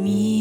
Me.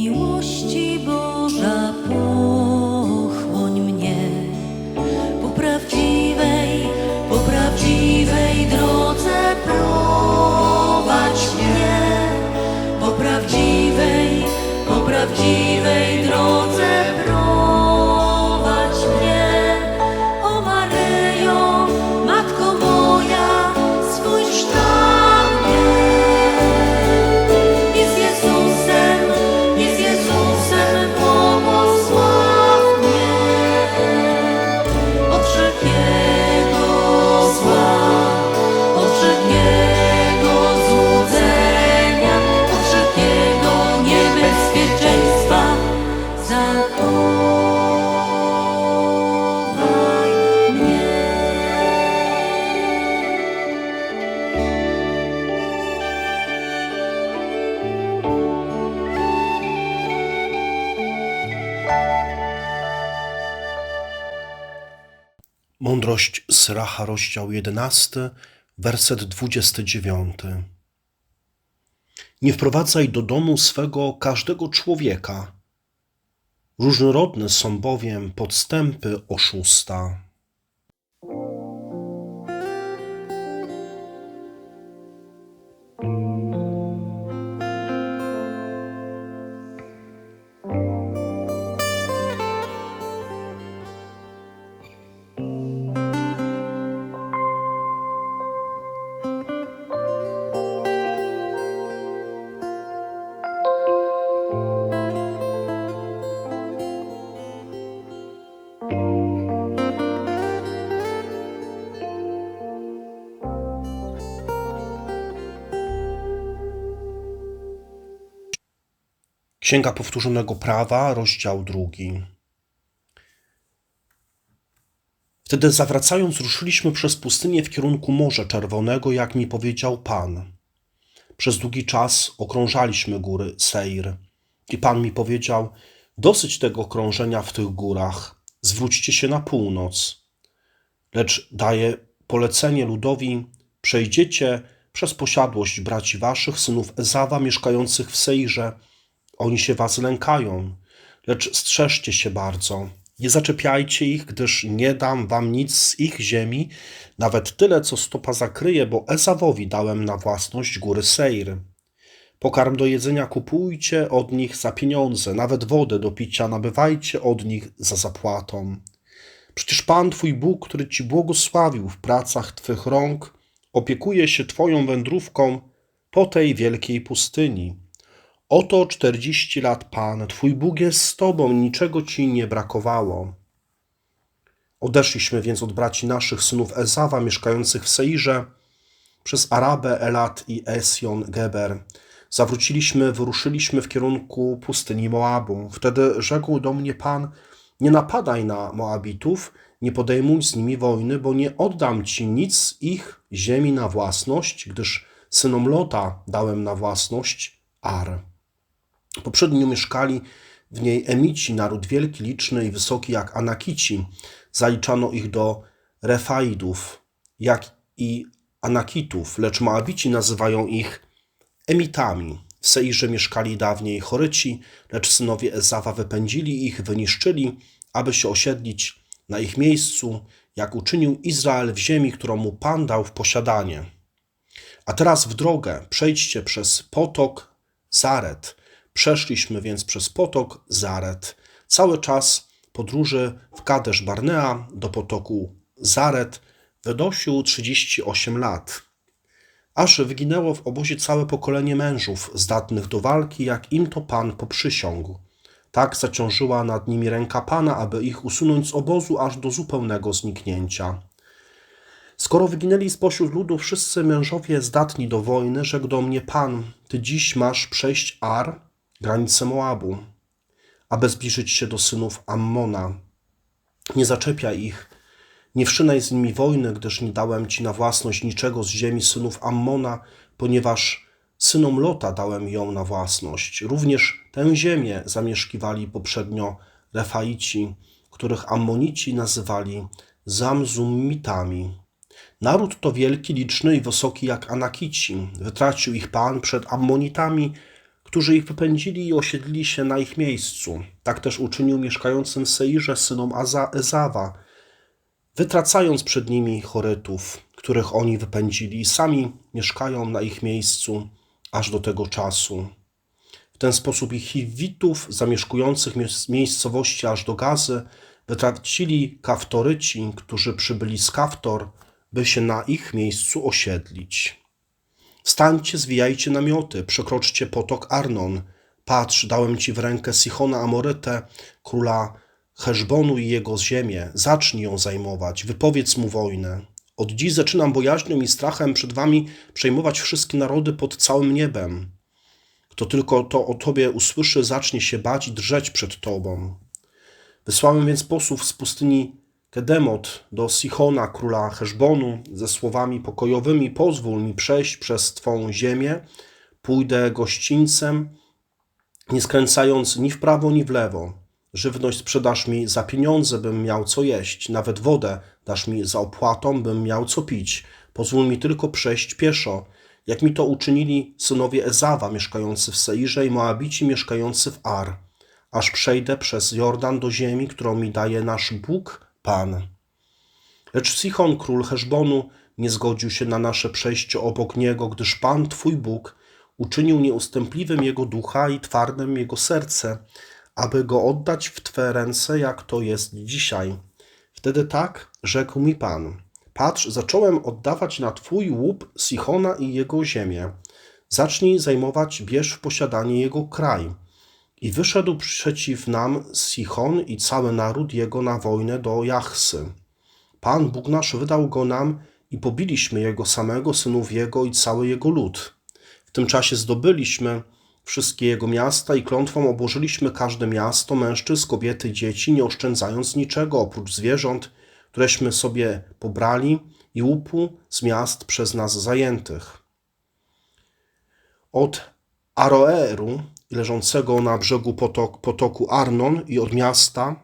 Mądrość Sracha, rozdział 11, werset 29. Nie wprowadzaj do domu swego każdego człowieka, Różnorodne są bowiem podstępy oszusta. Księga Powtórzonego Prawa, rozdział drugi. Wtedy zawracając, ruszyliśmy przez pustynię w kierunku Morza Czerwonego, jak mi powiedział Pan. Przez długi czas okrążaliśmy góry Seir. I Pan mi powiedział: Dosyć tego krążenia w tych górach, zwróćcie się na północ. Lecz daję polecenie ludowi: przejdziecie przez posiadłość braci waszych, synów Ezawa, mieszkających w Seirze oni się was lękają, lecz strzeżcie się bardzo. Nie zaczepiajcie ich, gdyż nie dam wam nic z ich ziemi, nawet tyle, co stopa zakryje, bo Esawowi dałem na własność góry Seir. Pokarm do jedzenia kupujcie od nich za pieniądze, nawet wodę do picia nabywajcie od nich za zapłatą. Przecież Pan Twój Bóg, który Ci błogosławił w pracach Twych rąk, opiekuje się Twoją wędrówką po tej wielkiej pustyni. Oto czterdzieści lat Pan, Twój Bóg jest z Tobą, niczego Ci nie brakowało. Odeszliśmy więc od braci naszych synów Ezawa, mieszkających w Seirze, przez Arabę, Elat i Esjon, Geber. Zawróciliśmy, wyruszyliśmy w kierunku pustyni Moabu. Wtedy rzekł do mnie Pan, nie napadaj na Moabitów, nie podejmuj z nimi wojny, bo nie oddam Ci nic z ich ziemi na własność, gdyż synom Lota dałem na własność Ar. Poprzednio mieszkali w niej Emici, naród wielki, liczny i wysoki jak Anakici. Zaliczano ich do Refaidów, jak i Anakitów, lecz Moabici nazywają ich Emitami. W Seirze mieszkali dawniej Choryci, lecz synowie Ezawa wypędzili ich, wyniszczyli, aby się osiedlić na ich miejscu, jak uczynił Izrael w ziemi, którą mu Pan dał w posiadanie. A teraz w drogę przejdźcie przez potok Zaret, Przeszliśmy więc przez potok Zaret. Cały czas podróży w Kadesz Barnea do potoku Zaret wynosił 38 lat. Aż wyginęło w obozie całe pokolenie mężów zdatnych do walki, jak im to Pan poprzysiągł. Tak zaciążyła nad nimi ręka Pana, aby ich usunąć z obozu aż do zupełnego zniknięcia. Skoro wyginęli spośród ludu wszyscy mężowie zdatni do wojny, rzekł do mnie Pan, Ty dziś masz przejść Ar, granice Moabu, aby zbliżyć się do synów Ammona. Nie zaczepiaj ich, nie wszynaj z nimi wojny, gdyż nie dałem ci na własność niczego z ziemi synów Ammona, ponieważ synom Lota dałem ją na własność. Również tę ziemię zamieszkiwali poprzednio Refaici, których Ammonici nazywali Zamzumitami. Naród to wielki, liczny i wysoki jak Anakici. Wytracił ich Pan przed Ammonitami, którzy ich wypędzili i osiedlili się na ich miejscu. Tak też uczynił mieszkającym w Seirze synom Ezawa, wytracając przed nimi Chorytów, których oni wypędzili i sami mieszkają na ich miejscu aż do tego czasu. W ten sposób ich Hiwitów zamieszkujących miejscowości aż do Gazy wytracili Kaftoryci, którzy przybyli z Kaftor, by się na ich miejscu osiedlić. Wstańcie, zwijajcie namioty, przekroczcie potok Arnon. Patrz, dałem ci w rękę Sichona Amorytę, króla Heszbonu i jego ziemię. Zacznij ją zajmować, wypowiedz mu wojnę. Od dziś zaczynam bojaźnią i strachem przed wami przejmować wszystkie narody pod całym niebem. Kto tylko to o tobie usłyszy, zacznie się bać i drżeć przed tobą. Wysłałem więc posłów z pustyni Kedemot do Sichona, króla Heszbonu, ze słowami pokojowymi: Pozwól mi przejść przez Twą ziemię, pójdę gościńcem, nie skręcając ni w prawo, ni w lewo. Żywność sprzedasz mi za pieniądze, bym miał co jeść. Nawet wodę dasz mi za opłatą, bym miał co pić. Pozwól mi tylko przejść pieszo, jak mi to uczynili synowie Ezawa mieszkający w Seirze i Moabici mieszkający w Ar, aż przejdę przez Jordan do ziemi, którą mi daje nasz Bóg, Pan. Lecz Sichon, król Heszbonu, nie zgodził się na nasze przejście obok niego, gdyż Pan, Twój Bóg, uczynił nieustępliwym jego ducha i twardym jego serce, aby go oddać w Twe ręce, jak to jest dzisiaj. Wtedy tak rzekł mi Pan. Patrz, zacząłem oddawać na Twój łup Sichona i jego ziemię. Zacznij zajmować, bierz w posiadanie jego kraj. I wyszedł przeciw nam Sichon i cały naród jego na wojnę do Jachsy. Pan Bóg nasz wydał go nam i pobiliśmy jego samego, synów jego i cały jego lud. W tym czasie zdobyliśmy wszystkie jego miasta i klątwą obłożyliśmy każde miasto, mężczyzn, kobiety, dzieci, nie oszczędzając niczego oprócz zwierząt, któreśmy sobie pobrali i łupu z miast przez nas zajętych. Od Aroeru, leżącego na brzegu potok, potoku Arnon i od miasta,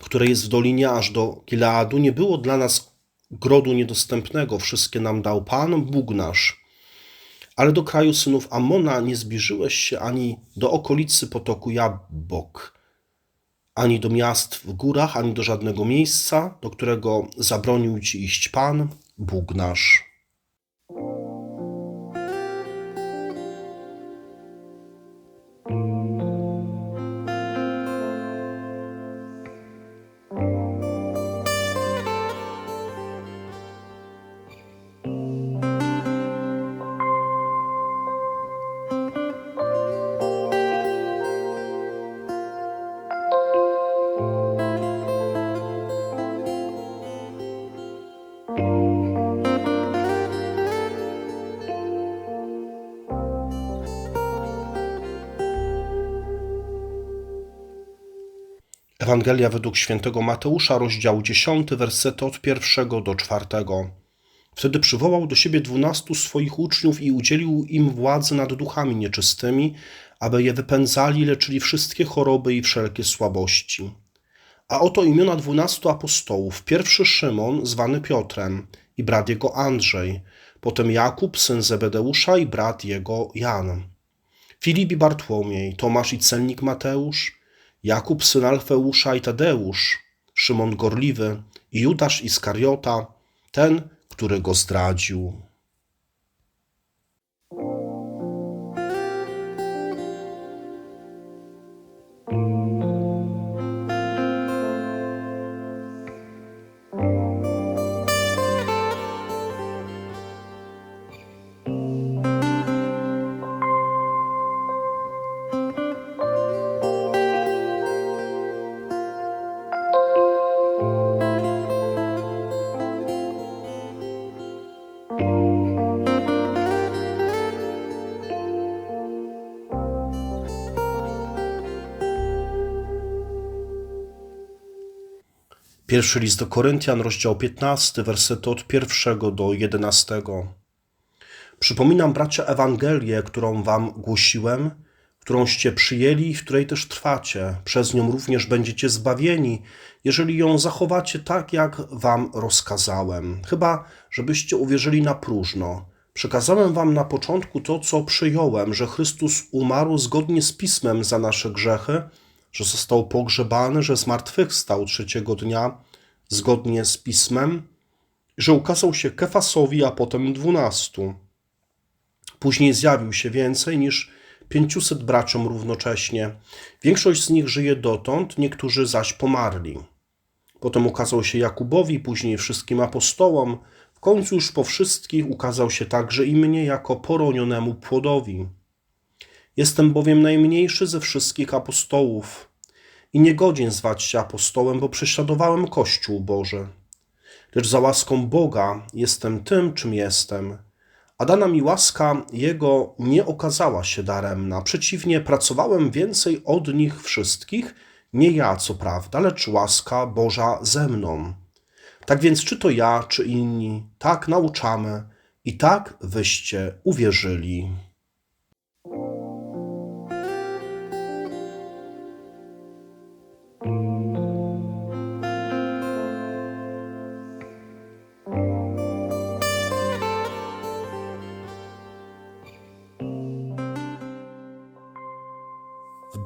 które jest w dolinie aż do Gileadu, nie było dla nas grodu niedostępnego, wszystkie nam dał Pan, Bóg nasz. Ale do kraju synów Amona nie zbliżyłeś się ani do okolicy potoku Jabok, ani do miast w górach, ani do żadnego miejsca, do którego zabronił ci iść Pan, Bóg nasz. Ewangelia według świętego Mateusza, rozdział 10, wersety od pierwszego do czwartego. Wtedy przywołał do siebie dwunastu swoich uczniów i udzielił im władzy nad duchami nieczystymi, aby je wypędzali, leczyli wszystkie choroby i wszelkie słabości. A oto imiona dwunastu apostołów. Pierwszy Szymon, zwany Piotrem, i brat jego Andrzej, potem Jakub, syn Zebedeusza i brat jego Jan. Filip i Bartłomiej, Tomasz i celnik Mateusz, Jakub syn Alfeusza i Tadeusz, Szymon Gorliwy i Judasz Iskariota, ten, który go zdradził. Pierwszy list do Koryntian, rozdział 15, wersety od pierwszego do 11. Przypominam, bracia, Ewangelię, którą wam głosiłem, którąście przyjęli i w której też trwacie. Przez nią również będziecie zbawieni, jeżeli ją zachowacie tak, jak wam rozkazałem. Chyba, żebyście uwierzyli na próżno. Przekazałem wam na początku to, co przyjąłem, że Chrystus umarł zgodnie z Pismem za nasze grzechy, że został pogrzebany, że zmartwychwstał trzeciego dnia zgodnie z pismem, że ukazał się Kefasowi, a potem dwunastu. Później zjawił się więcej niż pięciuset braciom równocześnie. Większość z nich żyje dotąd, niektórzy zaś pomarli. Potem ukazał się Jakubowi, później wszystkim apostołom. W końcu już po wszystkich ukazał się także i mnie jako poronionemu płodowi. Jestem bowiem najmniejszy ze wszystkich apostołów i niegodzien zwać się apostołem, bo prześladowałem Kościół Boży. Lecz za łaską Boga jestem tym, czym jestem. A dana mi łaska Jego nie okazała się daremna. Przeciwnie, pracowałem więcej od nich wszystkich, nie ja, co prawda, lecz łaska Boża ze mną. Tak więc, czy to ja, czy inni, tak nauczamy i tak wyście uwierzyli.